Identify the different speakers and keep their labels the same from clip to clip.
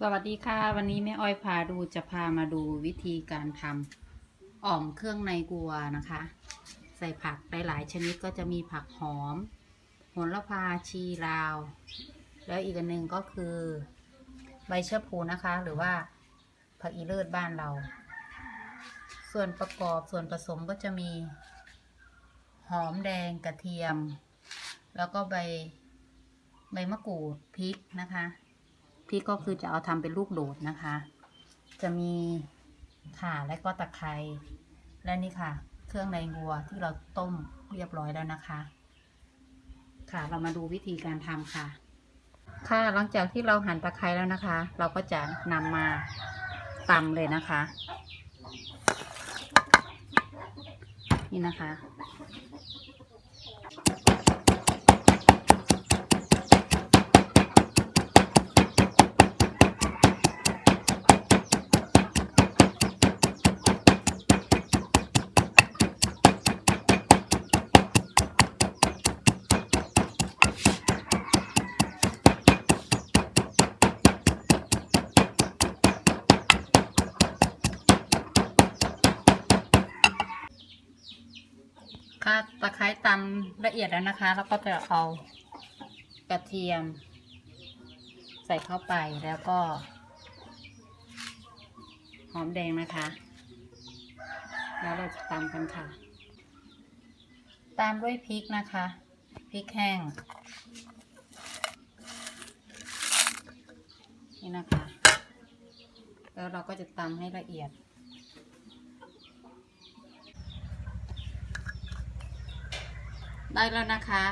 Speaker 1: สวัสดีค่ะ วันนี้แม่อ้อยพาดูจะพามาดูวิธีการทำอ่อมเครื่องในกัวนะคะ ใส่ผักหลายๆชนิดก็จะมีผักหอมโหระพาชีลาว แล้วอีกอันหนึ่งก็คือ ใบชะพูนะคะ หรือว่าผักอีเลิศบ้านเรา ส่วนประกอบส่วนผสมก็จะมี หอมแดงกระเทียม แล้วก็ใบใบมะกรูดพริกนะคะ พริกก็คือจะเอาทำเป็นลูกโดดนะคะ จะมีข่าและก็ตะไคร้และนี่ค่ะ เครื่องในวัวที่เราต้มเรียบร้อยแล้วนะคะ ค่ะเรามาดูวิธีการทำค่ะ ค่ะหลังจากที่เราหั่นตะไคร้แล้วนะคะ เราก็จะนำมาตำเลยนะคะ นี่นะคะ ค่ะตะไคร้ตำละเอียดแล้วนะคะ แล้วก็จะเอากระเทียม ใส่เข้าไปแล้วก็ หอมแดงนะคะ แล้วเราจะตำกันค่ะ ตามด้วยพริกนะคะพริกแห้งนี่นะคะ แล้วเราก็จะตำให้ละเอียด ได้แล้วนะคะ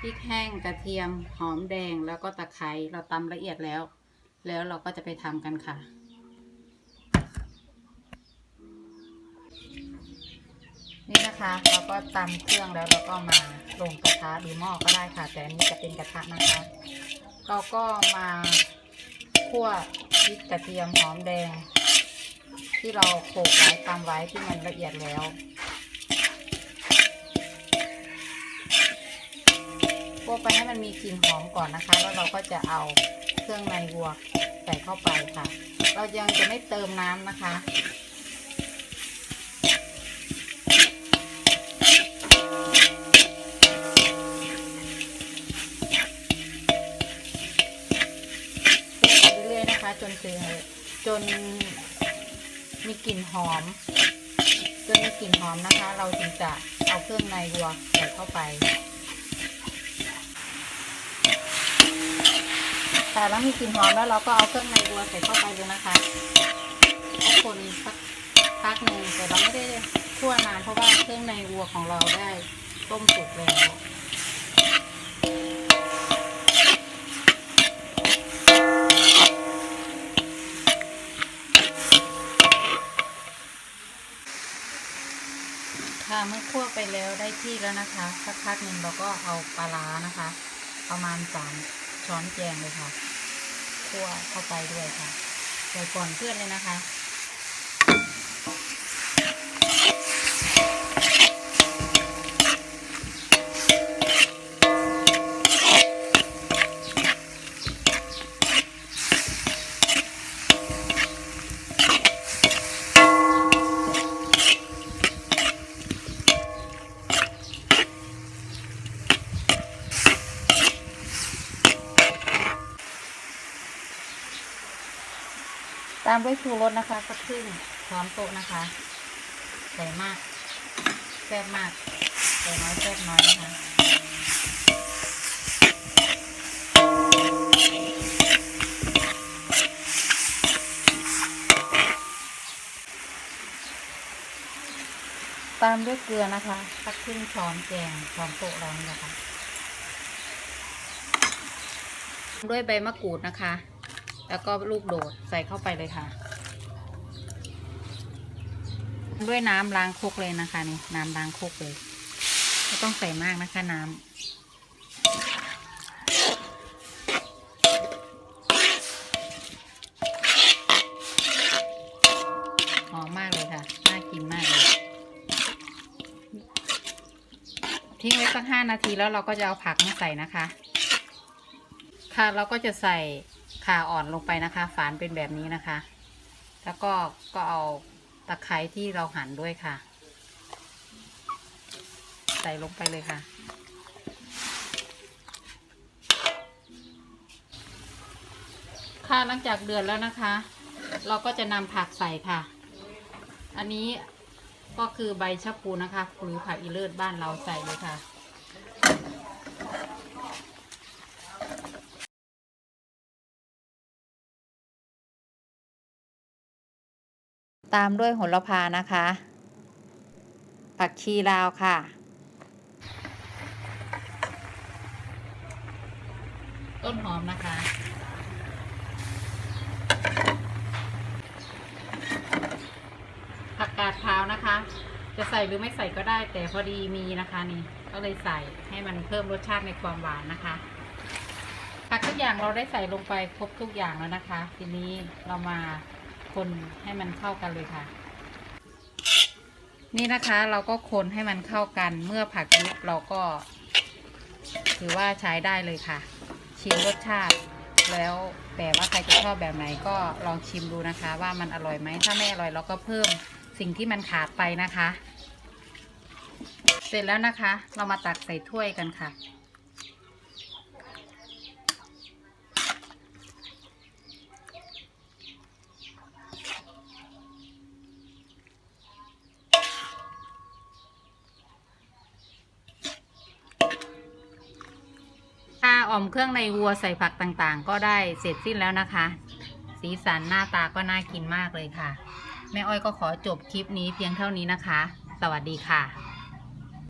Speaker 1: พริกแห้งกระเทียมหอมแดงแล้วก็ตะไคร้เราตำละเอียดแล้ว แล้วเราก็จะไปทำกันค่ะ นี่นะคะเราก็ตำเครื่องแล้วเราก็มาลงกระทะหรือหม้อก็ได้ค่ะ แต่อันนี้จะเป็นกระทะนะคะ เราก็มาคั่วพริกกระเทียมหอมแดง ที่เราโขลกไว้ตำไว้ที่มันละเอียดแล้ว คั่วไปให้ มันมีกลิ่นหอมก่อนนะคะ แล้วเราก็จะเอาเครื่องในวัวใส่เข้าไปค่ะ เรายังจะไม่เติมน้ำนะคะเรื่อยๆนะคะจนถึงจนมีกลิ่นหอม จนมีกลิ่นหอมนะคะ เราถึงจะเอาเครื่องในวัวใส่เข้าไป ค่ะแล้วมีกลิ่นหอมแล้วเราก็เอาเครื่องในวัวใส่เข้าไปเลยนะคะคนสักพักหนึ่งแต่เราไม่ได้คั่วนานเพราะว่าเครื่องในวัวของเราได้ต้มสุกแล้วค่ะเมื่อคั่วไปแล้วได้ที่แล้วนะคะ สักพักหนึ่งเราก็เอาปลาร้านะคะ ประมาณสาม ช้อนแกงเลยค่ะคั่วเข้าไปด้วยค่ะใส่ก่อนเพื่อนเลยนะคะามด้วยชูรสนะคะสักครึ่งช้อนโต๊ะนะคะใส่มากแซ่บมากใส่น้อยแซ่บน้อยนะคะตามด้วยเกลือนะคะสักครึ่งช้อนแกงช้อนโต๊ะเรานี่แหละคะ ด้วยใบมะกรูดนะคะ แล้วก็ลูกโดดใส่เข้าไปเลยค่ะ ด้วยน้ำล้างครกเลยนะคะนี่น้ำล้างครกเลยไม่ต้องใส่มากนะคะน้ำหอมมากเลยค่ะ น่ากินมากเลย ทิ้งไว้สักห้านาทีแล้วเราก็จะเอาผักมาใส่นะคะ ค่ะเราก็จะใส่ ข่าอ่อนลงไปนะคะ ฝานเป็นแบบนี้นะคะ แล้วก็ก็เอาตะไคร้ที่เราหั่นด้วยค่ะ ใส่ลงไปเลยค่ะ ค่ะหลังจากเดือดแล้วนะคะ เราก็จะนำผักใส่ค่ะ อันนี้ก็คือใบชะพูนะคะ หรือผักอีเลิศบ้านเราใส่เลยค่ะ ตามด้วยโหระพานะคะ ผักชีลาวค่ะ ต้นหอมนะคะ ผักกาดขาวนะคะ จะใส่หรือไม่ใส่ก็ได้ แต่พอดีมีนะคะนี่ ก็เลยใส่ให้มันเพิ่มรสชาติในความหวานนะคะผักทุกอย่างเราได้ใส่ลงไปครบทุกอย่างแล้วนะคะ ทีนี้เรามา คนให้มันเข้ากันเลยค่ะ นี่นะคะเราก็คนให้มันเข้ากันเมื่อผักยุบเราก็ ถือว่าใช้ได้เลยค่ะ ชิมรสชาติ แล้วแต่ว่าใครจะชอบแบบไหนก็ลองชิมดูนะคะ ว่ามันอร่อยไหมถ้าไม่อร่อยเราก็เพิ่มสิ่งที่มันขาดไปนะคะ เสร็จแล้วนะคะ เรามาตักใส่ถ้วยกันค่ะ อ่อมเครื่องในวัวใส่ผักต่างๆ ก็ได้เสร็จสิ้นแล้วนะคะ สีสันหน้าตาก็น่ากินมากเลยค่ะ แม่อ้อยก็ขอจบคลิปนี้เพียงเท่านี้นะคะ สวัสดีค่ะ